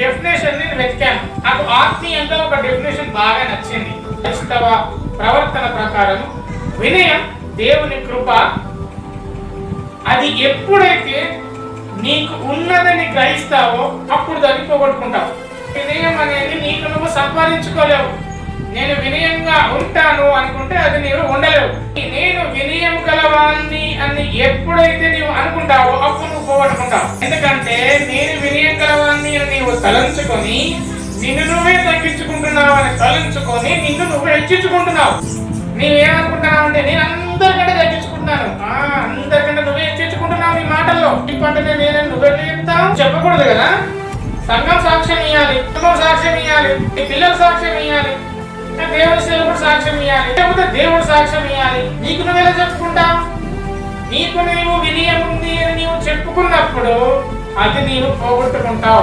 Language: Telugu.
డెఫినేషన్ నేను వెతికాను. నాకు ఆత్మీయంగా ఒక డెఫినేషన్ బాగా నచ్చింది. క్రైస్తవ ప్రవర్తన ప్రకారం వినయం దేవుని కృప అది ఎప్పుడైతే నీకు ఉన్నదని గ్రహిస్తావో అప్పుడు దాన్ని పోగొట్టుకుంటావు. వినయం అనేది నీకు నువ్వు సంపాదించుకోలేవు. నేను వినయంగా ఉంటాను అనుకుంటే అది నీవు ఉండలేవు. నేను వినయం గలవాన్ని అని ఎప్పుడైతే నీవు అనుకుంటావో అప్పుడు నువ్వు పోగొట్టుకుంటావు. ఎందుకంటే నేను తలంచుకొని నిన్ను నువ్వే తగ్గించుకుంటున్నావు అని తలంచుకొని నిన్ను నువ్వు హెచ్చించుకుంటున్నావు. నీవేమనుకుంటున్నావు అంటే నేను అందరికంటే తగ్గించుకుంటున్నాను. ఆ, అందరికంటే నువ్వే హెచ్చించుకుంటున్నావు నీ మాటల్లో. ఇప్పటికే నేను నువ్వే చెప్తావు చెప్పకూడదు కదా? సంఘం సాక్ష్యం ఇవ్వాలి కుటుంబం సాక్ష్యం ఇవ్వాలి నీ పిల్లలు సాక్ష్యం ఇవ్వాలి దేవుడి సేవకుడు సాక్ష్యం ఇవ్వాలి లేకపోతే దేవుడు సాక్ష్యం ఇవ్వాలి నీకు నువ్వు ఎలా చెప్పుకుంటావు? నీకు నీవు వినయం ఉంది అని నీవు చెప్పుకున్నప్పుడు అది నీవు పోగొట్టుకుంటావు.